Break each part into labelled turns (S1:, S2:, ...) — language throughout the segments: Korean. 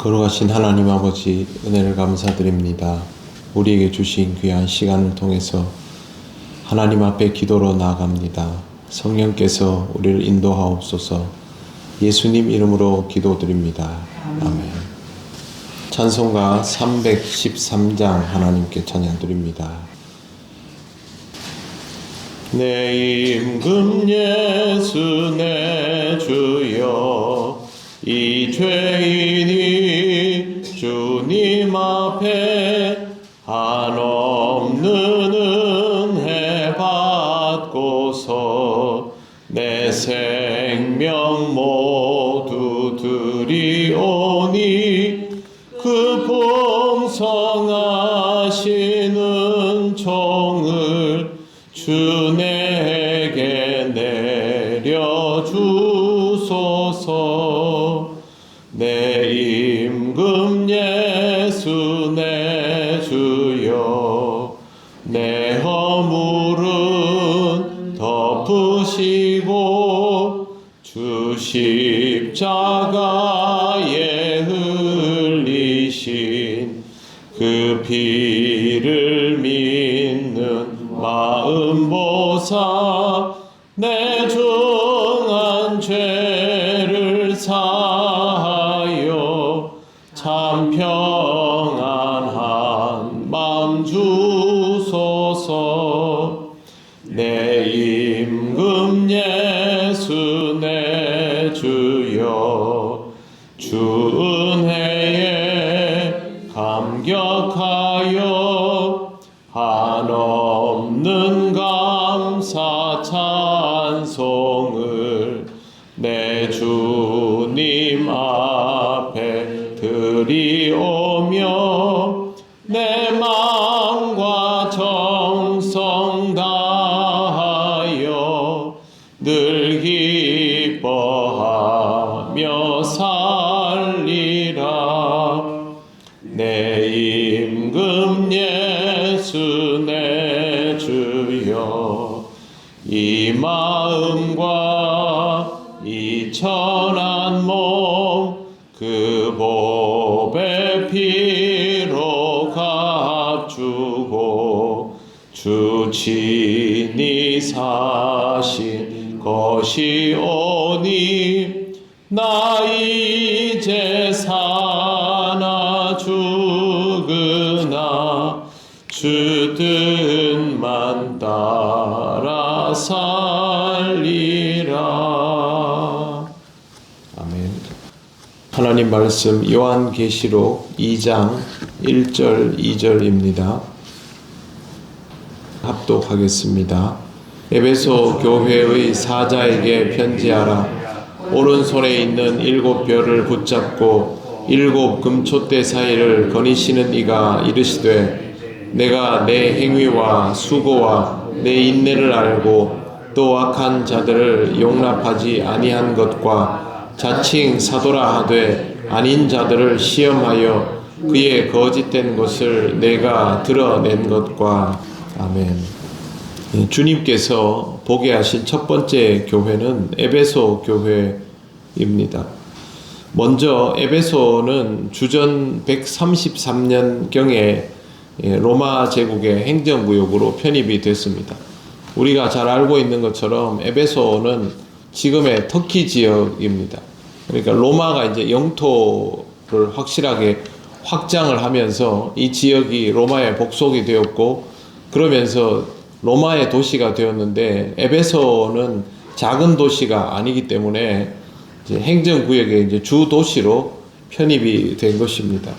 S1: 거룩하신 하나님 아버지 은혜를 감사드립니다. 우리에게 주신 귀한 시간을 통해서 하나님 앞에 기도로 나아갑니다. 성령께서 우리를 인도하옵소서 예수님 이름으로 기도드립니다. 아멘. 찬송가 313장 하나님께 찬양드립니다. 내 임금 예수 내 주여 이 죄인이 주님 앞에 한없는 은혜 받고서 내 생명 모두 드리오니 그 풍성하시는 십자가에 흘리신 그피 주여 주 은혜에 감격하여 한없는 감사 찬송을 내 주님 앞에 드리오며 내 마음과 정성 다하여 늘기 친히 사신 것이오니 나 이제 사나 죽으나 주 뜻만 따라 살리라. 아멘. 하나님 말씀 요한계시록 2장 1절 2절입니다 합독하겠습니다. 에베소 교회의 사자에게 편지하라. 오른손에 있는 일곱 별을 붙잡고 일곱 금촛대 사이를 거니시는 이가 이르시되 내가 내 행위와 수고와 내 인내를 알고 또 악한 자들을 용납하지 아니한 것과 자칭 사도라 하되 아닌 자들을 시험하여 그의 거짓된 것을 내가 드러낸 것과 아멘. 예, 주님께서 보게 하신 첫 번째 교회는 에베소 교회입니다. 먼저 에베소는 주전 133년경에 예, 로마 제국의 행정구역으로 편입이 됐습니다. 우리가 잘 알고 있는 것처럼 에베소는 지금의 터키 지역입니다. 그러니까 로마가 이제 영토를 확실하게 확장을 하면서 이 지역이 로마에 복속이 되었고 그러면서 로마의 도시가 되었는데 에베소는 작은 도시가 아니기 때문에 행정구역의 이제 주 도시로 편입이 된 것입니다.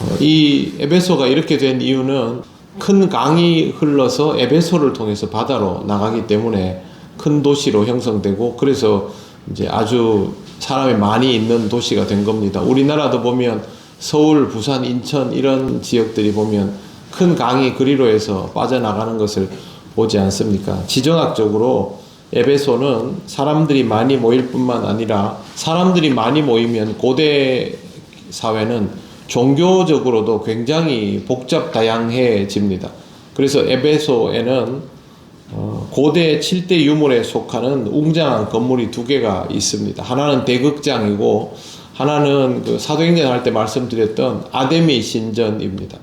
S1: 어, 이 에베소가 이렇게 된 이유는 큰 강이 흘러서 에베소를 통해서 바다로 나가기 때문에 큰 도시로 형성되고 그래서 이제 아주 사람이 많이 있는 도시가 된 겁니다. 우리나라도 보면 서울, 부산, 인천 이런 지역들이 보면 큰 강이 그리로 해서 빠져나가는 것을 보지 않습니까? 지정학적으로 에베소는 사람들이 많이 모일 뿐만 아니라 사람들이 많이 모이면 고대 사회는 종교적으로도 굉장히 복잡 다양해집니다. 그래서 에베소에는 어, 고대 7대 유물에 속하는 웅장한 건물이 두 개가 있습니다. 하나는 대극장이고 하나는 그 사도행전 할 때 말씀드렸던 아데미 신전입니다.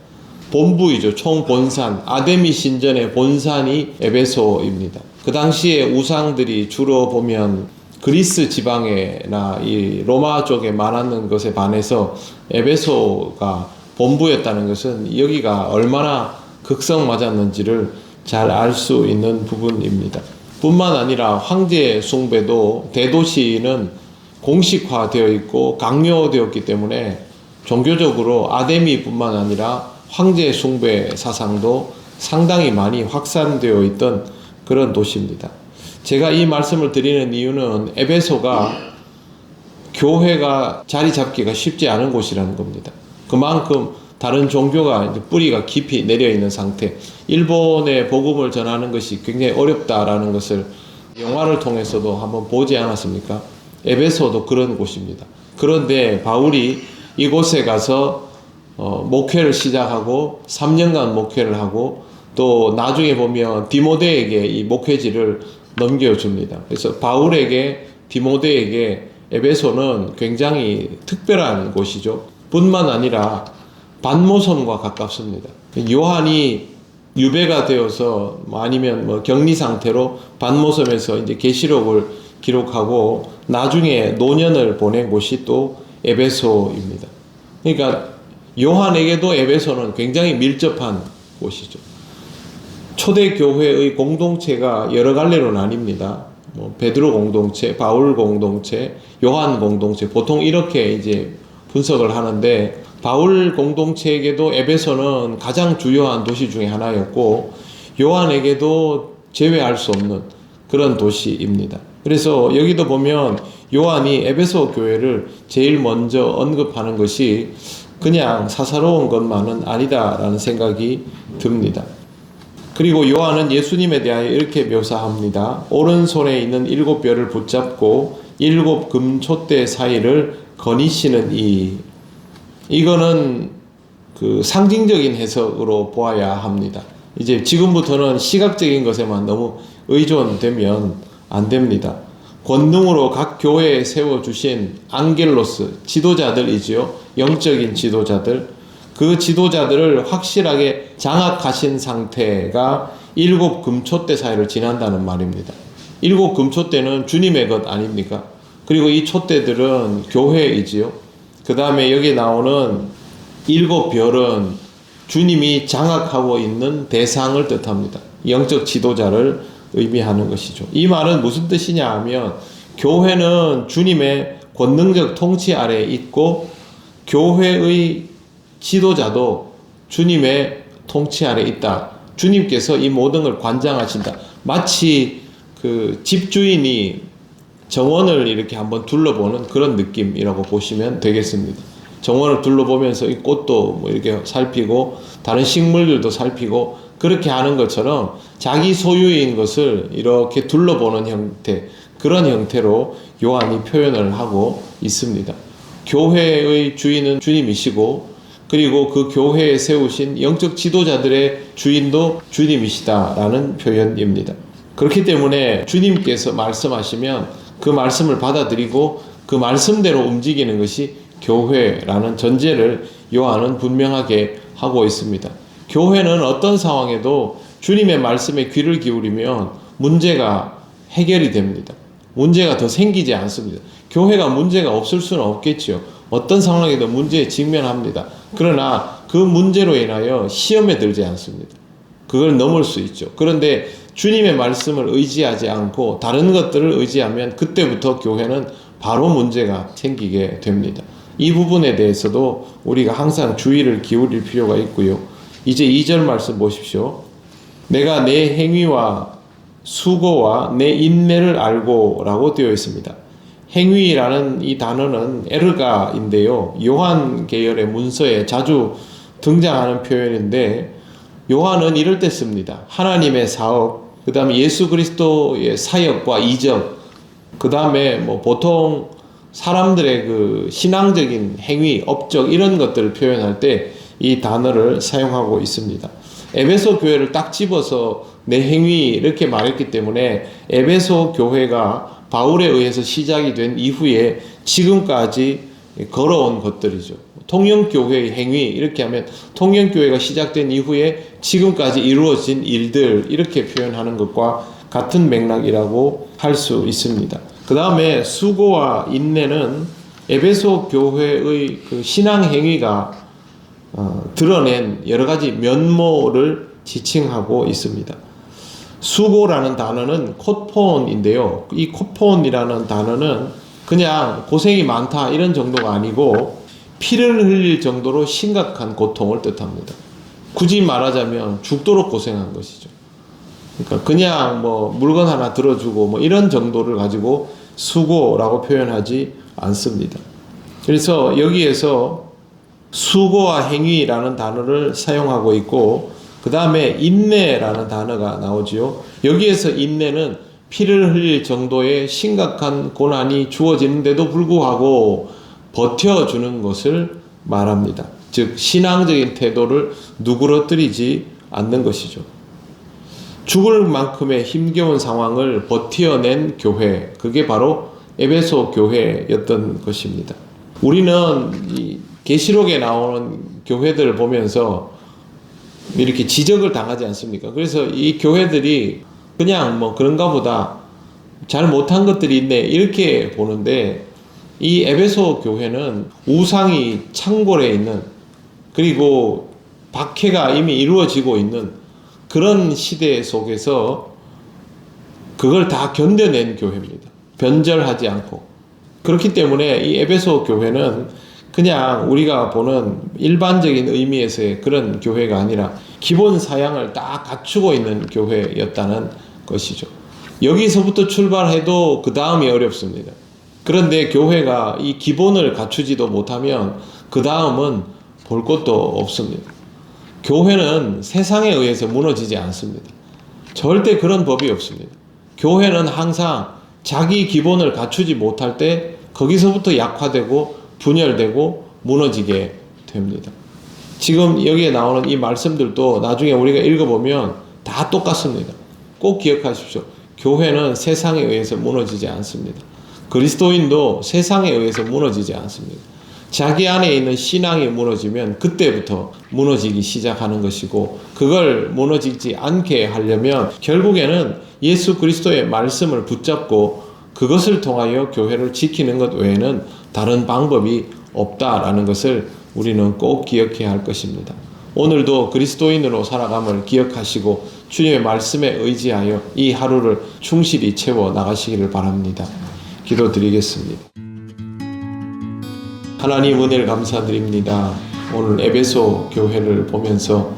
S1: 본부이죠. 총 본산. 아데미 신전의 본산이 에베소입니다. 그 당시에 우상들이 주로 보면 그리스 지방에나 이 로마 쪽에 많았는 것에 반해서 에베소가 본부였다는 것은 여기가 얼마나 극성 맞았는지를 잘 알 수 있는 부분입니다. 뿐만 아니라 황제 숭배도 대도시는 공식화되어 있고 강요되었기 때문에 종교적으로 아데미뿐만 아니라 황제 숭배 사상도 상당히 많이 확산되어 있던 그런 도시입니다. 제가 이 말씀을 드리는 이유는 에베소가 교회가 자리 잡기가 쉽지 않은 곳이라는 겁니다. 그만큼 다른 종교가 뿌리가 깊이 내려 있는 상태. 일본의 복음을 전하는 것이 굉장히 어렵다라는 것을 영화를 통해서도 한번 보지 않았습니까? 에베소도 그런 곳입니다. 그런데 바울이 이곳에 가서 어, 목회를 시작하고 3년간 목회를 하고 또 나중에 보면 디모데에게 이 목회지를 넘겨줍니다. 그래서 바울에게 디모데에게 에베소는 굉장히 특별한 곳이죠. 뿐만 아니라 반모섬과 가깝습니다. 요한이 유배가 되어서 뭐 아니면 뭐 격리 상태로 반모섬에서 이제 계시록을 기록하고 나중에 노년을 보낸 곳이 또 에베소입니다. 그러니까 요한에게도 에베소는 굉장히 밀접한 곳이죠. 초대 교회의 공동체가 여러 갈래로 나뉩니다. 뭐 베드로 공동체, 바울 공동체, 요한 공동체 보통 이렇게 이제 분석을 하는데 바울 공동체에게도 에베소는 가장 주요한 도시 중에 하나였고 요한에게도 제외할 수 없는 그런 도시입니다. 그래서 여기도 보면 요한이 에베소 교회를 제일 먼저 언급하는 것이 그냥 사사로운 것만은 아니다라는 생각이 듭니다. 그리고 요한은 예수님에 대하여 이렇게 묘사합니다. 오른손에 있는 일곱 뼈를 붙잡고 일곱 금촛대 사이를 거니시는 이 이거는 그 상징적인 해석으로 보아야 합니다. 이제 지금부터는 시각적인 것에만 너무 의존되면 안 됩니다. 권능으로 각 교회에 세워 주신 앙겔로스 지도자들이지요. 영적인 지도자들 그 지도자들을 확실하게 장악하신 상태가 일곱 금초대 사이를 지난다는 말입니다. 일곱 금초대는 주님의 것 아닙니까? 그리고 이 촛대들은 교회이지요. 그 다음에 여기 나오는 일곱 별은 주님이 장악하고 있는 대상을 뜻합니다. 영적 지도자를 의미하는 것이죠. 이 말은 무슨 뜻이냐 하면 교회는 주님의 권능적 통치 아래에 있고 교회의 지도자도 주님의 통치 아래 있다. 주님께서 이 모든 걸 관장하신다. 마치 그 집주인이 정원을 이렇게 한번 둘러보는 그런 느낌이라고 보시면 되겠습니다. 정원을 둘러보면서 이 꽃도 뭐 이렇게 살피고 다른 식물들도 살피고 그렇게 하는 것처럼 자기 소유인 것을 이렇게 둘러보는 형태 그런 형태로 요한이 표현을 하고 있습니다. 교회의 주인은 주님이시고 그리고 그 교회에 세우신 영적 지도자들의 주인도 주님이시다라는 표현입니다. 그렇기 때문에 주님께서 말씀하시면 그 말씀을 받아들이고 그 말씀대로 움직이는 것이 교회라는 전제를 요한은 분명하게 하고 있습니다. 교회는 어떤 상황에도 주님의 말씀에 귀를 기울이면 문제가 해결이 됩니다. 문제가 더 생기지 않습니다. 교회가 문제가 없을 수는 없겠지요. 어떤 상황에도 문제에 직면합니다. 그러나 그 문제로 인하여 시험에 들지 않습니다. 그걸 넘을 수 있죠. 그런데 주님의 말씀을 의지하지 않고 다른 것들을 의지하면 그때부터 교회는 바로 문제가 생기게 됩니다. 이 부분에 대해서도 우리가 항상 주의를 기울일 필요가 있고요. 이제 2절 말씀 보십시오. 내가 내 행위와 수고와 내 인내를 알고 라고 되어 있습니다. 행위라는 이 단어는 에르가인데요. 요한 계열의 문서에 자주 등장하는 표현인데 요한은 이럴 때 씁니다. 하나님의 사업, 그 다음에 예수 그리스도의 사역과 이적, 그 다음에 뭐 보통 사람들의 그 신앙적인 행위, 업적 이런 것들을 표현할 때 이 단어를 사용하고 있습니다. 에베소 교회를 딱 집어서 내 행위 이렇게 말했기 때문에 에베소 교회가 바울에 의해서 시작이 된 이후에 지금까지 걸어온 것들이죠. 통영교회의 행위 이렇게 하면 통영교회가 시작된 이후에 지금까지 이루어진 일들 이렇게 표현하는 것과 같은 맥락이라고 할 수 있습니다. 그 다음에 수고와 인내는 에베소 교회의 그 신앙 행위가 어, 드러낸 여러 가지 면모를 지칭하고 있습니다. 수고라는 단어는 코폰인데요. 이 코폰이라는 단어는 그냥 고생이 많다 이런 정도가 아니고 피를 흘릴 정도로 심각한 고통을 뜻합니다. 굳이 말하자면 죽도록 고생한 것이죠. 그러니까 그냥 뭐 물건 하나 들어주고 뭐 이런 정도를 가지고 수고라고 표현하지 않습니다. 그래서 여기에서 수고와 행위라는 단어를 사용하고 있고 그 다음에 인내라는 단어가 나오지요. 여기에서 인내는 피를 흘릴 정도의 심각한 고난이 주어지는데도 불구하고 버텨주는 것을 말합니다. 즉 신앙적인 태도를 누그러뜨리지 않는 것이죠. 죽을 만큼의 힘겨운 상황을 버텨낸 교회, 그게 바로 에베소 교회였던 것입니다. 우리는 이 계시록에 나오는 교회들을 보면서 이렇게 지적을 당하지 않습니까? 그래서 이 교회들이 그냥 뭐 그런가 보다 잘 못한 것들이 있네 이렇게 보는데 이 에베소 교회는 우상이 창궐에 있는 그리고 박해가 이미 이루어지고 있는 그런 시대 속에서 그걸 다 견뎌낸 교회입니다. 변절하지 않고 그렇기 때문에 이 에베소 교회는 그냥 우리가 보는 일반적인 의미에서의 그런 교회가 아니라 기본 사양을 딱 갖추고 있는 교회였다는 것이죠. 여기서부터 출발해도 그 다음이 어렵습니다. 그런데 교회가 이 기본을 갖추지도 못하면 그 다음은 볼 것도 없습니다. 교회는 세상에 의해서 무너지지 않습니다. 절대 그런 법이 없습니다. 교회는 항상 자기 기본을 갖추지 못할 때 거기서부터 약화되고 분열되고 무너지게 됩니다. 지금 여기에 나오는 이 말씀들도 나중에 우리가 읽어보면 다 똑같습니다. 꼭 기억하십시오. 교회는 세상에 의해서 무너지지 않습니다. 그리스도인도 세상에 의해서 무너지지 않습니다. 자기 안에 있는 신앙이 무너지면 그때부터 무너지기 시작하는 것이고 그걸 무너지지 않게 하려면 결국에는 예수 그리스도의 말씀을 붙잡고 그것을 통하여 교회를 지키는 것 외에는 다른 방법이 없다라는 것을 우리는 꼭 기억해야 할 것입니다. 오늘도 그리스도인으로 살아감을 기억하시고 주님의 말씀에 의지하여 이 하루를 충실히 채워 나가시기를 바랍니다. 기도드리겠습니다. 하나님 은혜를 감사드립니다. 오늘 에베소 교회를 보면서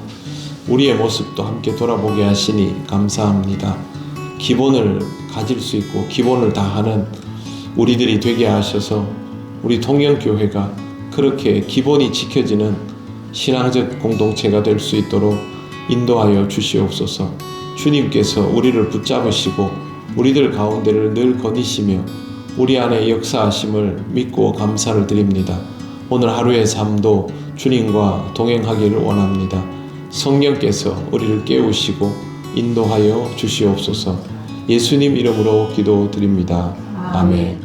S1: 우리의 모습도 함께 돌아보게 하시니 감사합니다. 기본을 가질 수 있고 기본을 다하는 우리들이 되게 하셔서 우리 통영교회가 그렇게 기본이 지켜지는 신앙적 공동체가 될 수 있도록 인도하여 주시옵소서 주님께서 우리를 붙잡으시고 우리들 가운데를 늘 거니시며 우리 안에 역사하심을 믿고 감사를 드립니다. 오늘 하루의 삶도 주님과 동행하기를 원합니다. 성령께서 우리를 깨우시고 인도하여 주시옵소서 예수님 이름으로 기도드립니다. 아멘.